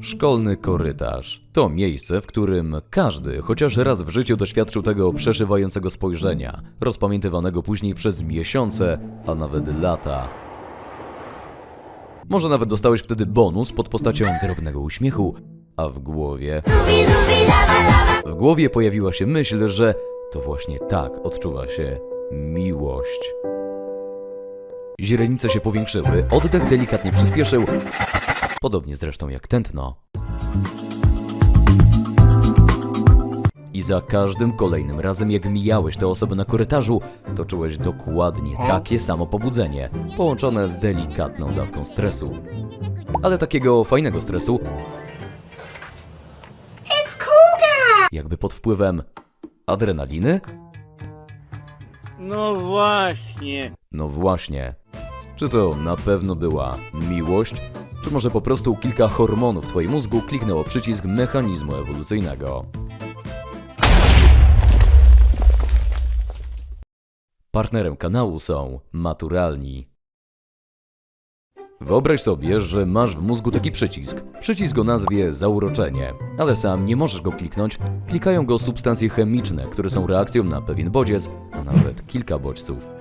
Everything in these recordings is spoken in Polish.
Szkolny korytarz to miejsce, w którym każdy chociaż raz w życiu doświadczył tego przeszywającego spojrzenia, rozpamiętywanego później przez miesiące, a nawet lata. Może nawet dostałeś wtedy bonus pod postacią drobnego uśmiechu, a w głowie. W głowie pojawiła się myśl, że to właśnie tak odczuwa się miłość. Źrenice się powiększyły, oddech delikatnie przyspieszył, podobnie zresztą jak tętno. I za każdym kolejnym razem, jak mijałeś tę osobę na korytarzu, to czułeś dokładnie takie samo pobudzenie, połączone z delikatną dawką stresu. Ale takiego fajnego stresu, jakby pod wpływem adrenaliny? No właśnie. No właśnie. Czy to na pewno była miłość, czy może po prostu kilka hormonów w twoim mózgu kliknęło przycisk mechanizmu ewolucyjnego? Partnerem kanału są maturalni. Wyobraź sobie, że masz w mózgu taki przycisk. Przycisk o nazwie zauroczenie, ale sam nie możesz go kliknąć. Klikają go substancje chemiczne, które są reakcją na pewien bodziec, a nawet kilka bodźców.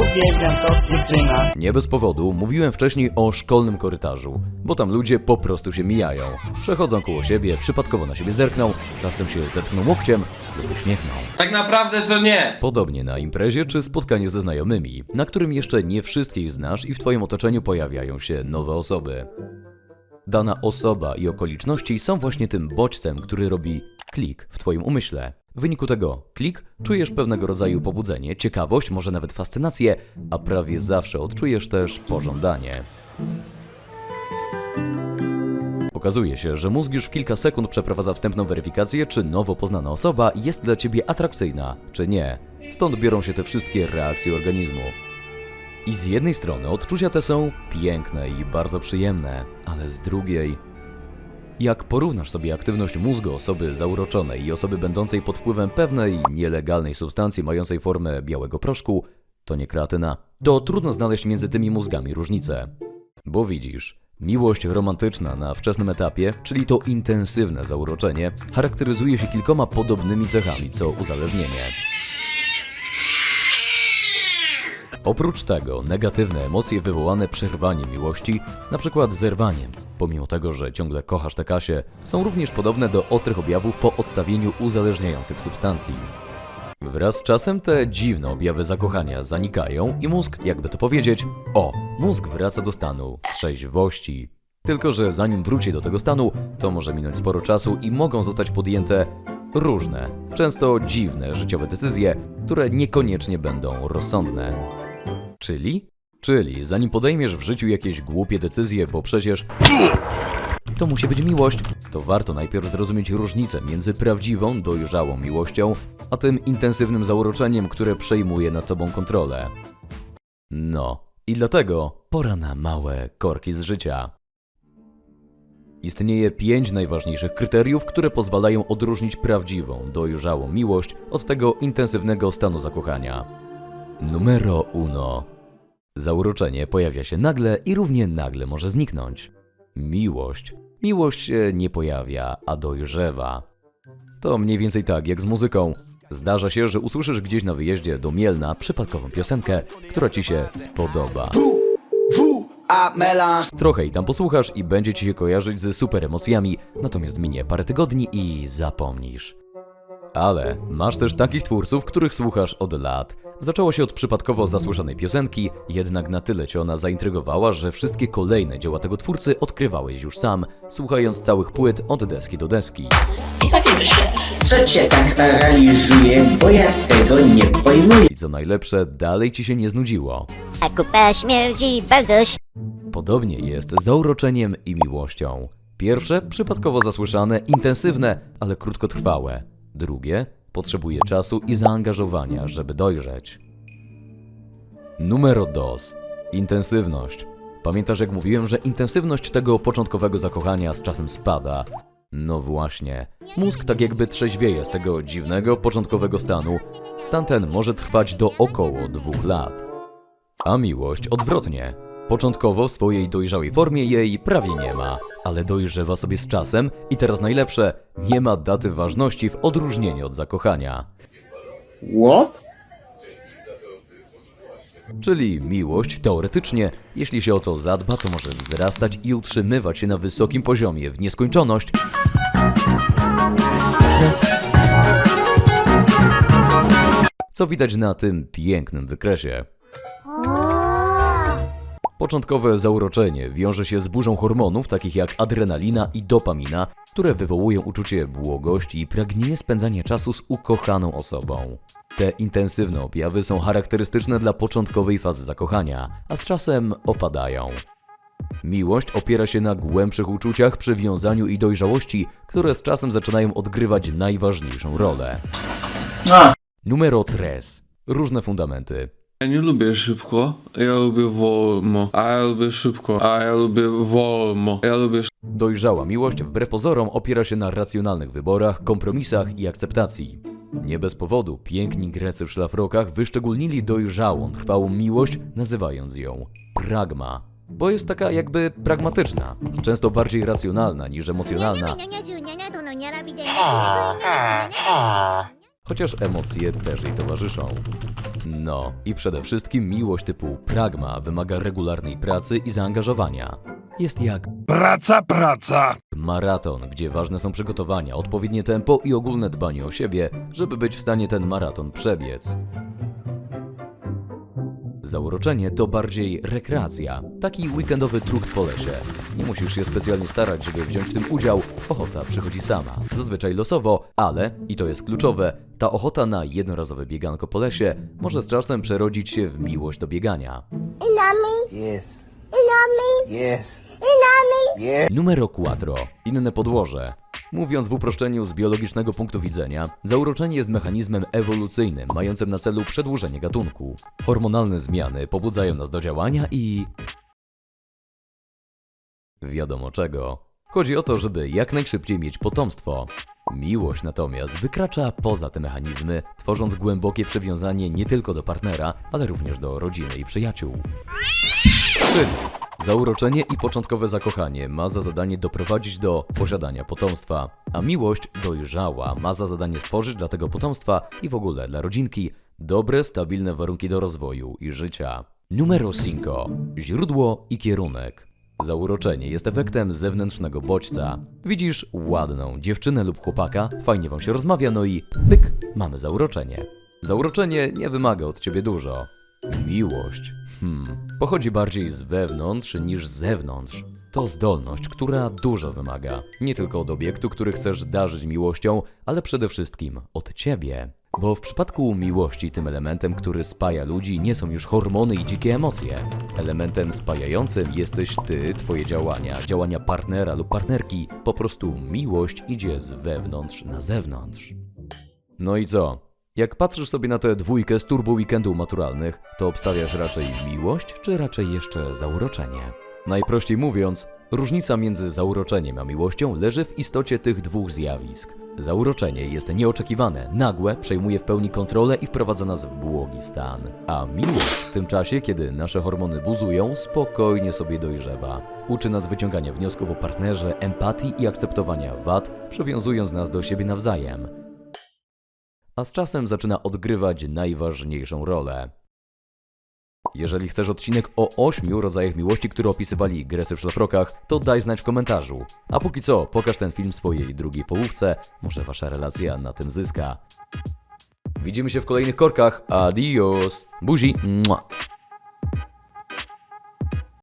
Uwielbiam to dziewczyna. Nie bez powodu mówiłem wcześniej o szkolnym korytarzu, bo tam ludzie po prostu się mijają. Przechodzą koło siebie, przypadkowo na siebie zerkną, czasem się zetkną łokciem lub uśmiechną. Tak naprawdę to nie. Podobnie na imprezie czy spotkaniu ze znajomymi, na którym jeszcze nie wszystkich znasz i w twoim otoczeniu pojawiają się nowe osoby. Dana osoba i okoliczności są właśnie tym bodźcem, który robi klik w twoim umyśle. W wyniku tego klik czujesz pewnego rodzaju pobudzenie, ciekawość, może nawet fascynację, a prawie zawsze odczujesz też pożądanie. Okazuje się, że mózg już w kilka sekund przeprowadza wstępną weryfikację, czy nowo poznana osoba jest dla ciebie atrakcyjna, czy nie. Stąd biorą się te wszystkie reakcje organizmu. I z jednej strony odczucia te są piękne i bardzo przyjemne, ale z drugiej. Jak porównasz sobie aktywność mózgu osoby zauroczonej i osoby będącej pod wpływem pewnej nielegalnej substancji mającej formę białego proszku, to nie kreatyna, to trudno znaleźć między tymi mózgami różnicę. Bo widzisz, miłość romantyczna na wczesnym etapie, czyli to intensywne zauroczenie, charakteryzuje się kilkoma podobnymi cechami co uzależnienie. Oprócz tego negatywne emocje wywołane przerwaniem miłości, przykład zerwaniem, pomimo tego, że ciągle kochasz tę Kasię, są również podobne do ostrych objawów po odstawieniu uzależniających substancji. Wraz z czasem te dziwne objawy zakochania zanikają i mózg, jakby to powiedzieć, o, mózg wraca do stanu trzeźwości. Tylko, że zanim wróci do tego stanu, to może minąć sporo czasu i mogą zostać podjęte różne, często dziwne życiowe decyzje, które niekoniecznie będą rozsądne. Czyli? Czyli zanim podejmiesz w życiu jakieś głupie decyzje, bo przecież to musi być miłość, to warto najpierw zrozumieć różnicę między prawdziwą, dojrzałą miłością, a tym intensywnym zauroczeniem, które przejmuje nad tobą kontrolę. No, i dlatego pora na małe korki z życia. Istnieje pięć najważniejszych kryteriów, które pozwalają odróżnić prawdziwą, dojrzałą miłość od tego intensywnego stanu zakochania. Numero uno. Zauroczenie pojawia się nagle i równie nagle może zniknąć. Miłość. Miłość się nie pojawia, a dojrzewa. To mniej więcej tak jak z muzyką. Zdarza się, że usłyszysz gdzieś na wyjeździe do Mielna przypadkową piosenkę, która ci się spodoba. a melanż Trochę i tam posłuchasz i będzie ci się kojarzyć ze super emocjami, natomiast minie parę tygodni i zapomnisz. Ale masz też takich twórców, których słuchasz od lat. Zaczęło się od przypadkowo zasłyszanej piosenki, jednak na tyle cię ona zaintrygowała, że wszystkie kolejne dzieła tego twórcy odkrywałeś już sam, słuchając całych płyt od deski do deski. Co cię tak paraliżuje, bo ja tego nie pojmuję I co najlepsze, dalej ci się nie znudziło. A kupa śmierdzi bardzo Podobnie jest z zauroczeniem i miłością. Pierwsze przypadkowo zasłyszane, intensywne, ale krótkotrwałe. Drugie potrzebuje czasu i zaangażowania, żeby dojrzeć. Numero dos. Intensywność. Pamiętasz jak mówiłem, że intensywność tego początkowego zakochania z czasem spada? No właśnie. Mózg tak jakby trzeźwieje z tego dziwnego, początkowego stanu. Stan ten może trwać do około dwóch lat. A miłość odwrotnie. Początkowo w swojej dojrzałej formie jej prawie nie ma, ale dojrzewa sobie z czasem i teraz najlepsze, nie ma daty ważności w odróżnieniu od zakochania. What? Czyli miłość, teoretycznie, jeśli się o to zadba, to może wzrastać i utrzymywać się na wysokim poziomie w nieskończoność. Co widać na tym pięknym wykresie. Początkowe zauroczenie wiąże się z burzą hormonów takich jak adrenalina i dopamina, które wywołują uczucie błogości i pragnienie spędzania czasu z ukochaną osobą. Te intensywne objawy są charakterystyczne dla początkowej fazy zakochania, a z czasem opadają. Miłość opiera się na głębszych uczuciach, przywiązaniu i dojrzałości, które z czasem zaczynają odgrywać najważniejszą rolę. Numero 3. Różne fundamenty. Ja nie lubię szybko, ja lubię wolno, a ja lubię szybko, a ja lubię wolno, ja lubię Dojrzała miłość wbrew pozorom opiera się na racjonalnych wyborach, kompromisach i akceptacji. Nie bez powodu piękni Grecy w szlafrokach wyszczególnili dojrzałą, trwałą miłość, nazywając ją pragma. Bo jest taka jakby pragmatyczna, często bardziej racjonalna niż emocjonalna, chociaż emocje też jej towarzyszą. No i przede wszystkim miłość typu pragma wymaga regularnej pracy i zaangażowania. Jest jak Praca, praca. Maraton, gdzie ważne są przygotowania, odpowiednie tempo i ogólne dbanie o siebie, żeby być w stanie ten maraton przebiec. Zauroczenie to bardziej rekreacja, taki weekendowy trukt po lesie. Nie musisz się specjalnie starać, żeby wziąć w tym udział, ochota przychodzi sama. Zazwyczaj losowo, ale, i to jest kluczowe, ta ochota na jednorazowe bieganko po lesie może z czasem przerodzić się w miłość do biegania. yes. Yes. Numero 4. Inne podłoże. Mówiąc w uproszczeniu z biologicznego punktu widzenia, zauroczenie jest mechanizmem ewolucyjnym mającym na celu przedłużenie gatunku. Hormonalne zmiany pobudzają nas do działania i... Wiadomo czego. Chodzi o to, żeby jak najszybciej mieć potomstwo. Miłość natomiast wykracza poza te mechanizmy, tworząc głębokie przywiązanie nie tylko do partnera, ale również do rodziny i przyjaciół. Czyli Zauroczenie i początkowe zakochanie ma za zadanie doprowadzić do posiadania potomstwa, a miłość dojrzała ma za zadanie stworzyć dla tego potomstwa i w ogóle dla rodzinki dobre, stabilne warunki do rozwoju i życia. Numero 5. Źródło i kierunek. Zauroczenie jest efektem zewnętrznego bodźca. Widzisz ładną dziewczynę lub chłopaka, fajnie wam się rozmawia, no i pyk, mamy zauroczenie. Zauroczenie nie wymaga od ciebie dużo. Miłość, hmm, pochodzi bardziej z wewnątrz niż z zewnątrz. To zdolność, która dużo wymaga. Nie tylko od obiektu, który chcesz darzyć miłością, ale przede wszystkim od ciebie. Bo w przypadku miłości tym elementem, który spaja ludzi, nie są już hormony i dzikie emocje. Elementem spajającym jesteś ty, twoje działania, działania partnera lub partnerki. Po prostu miłość idzie z wewnątrz na zewnątrz. No i co? Jak patrzysz sobie na tę dwójkę z turbo weekendów maturalnych, to obstawiasz raczej miłość, czy raczej jeszcze zauroczenie? Najprościej mówiąc, różnica między zauroczeniem a miłością leży w istocie tych dwóch zjawisk. Zauroczenie jest nieoczekiwane, nagłe, przejmuje w pełni kontrolę i wprowadza nas w błogi stan. A miłość w tym czasie, kiedy nasze hormony buzują, spokojnie sobie dojrzewa. Uczy nas wyciągania wniosków o partnerze, empatii i akceptowania wad, przywiązując nas do siebie nawzajem a z czasem zaczyna odgrywać najważniejszą rolę. Jeżeli chcesz odcinek o ośmiu rodzajach miłości, które opisywali Gresy w szlafrokach, to daj znać w komentarzu. A póki co, pokaż ten film swojej drugiej połówce, może wasza relacja na tym zyska. Widzimy się w kolejnych korkach. Adios. Buzi. Mua.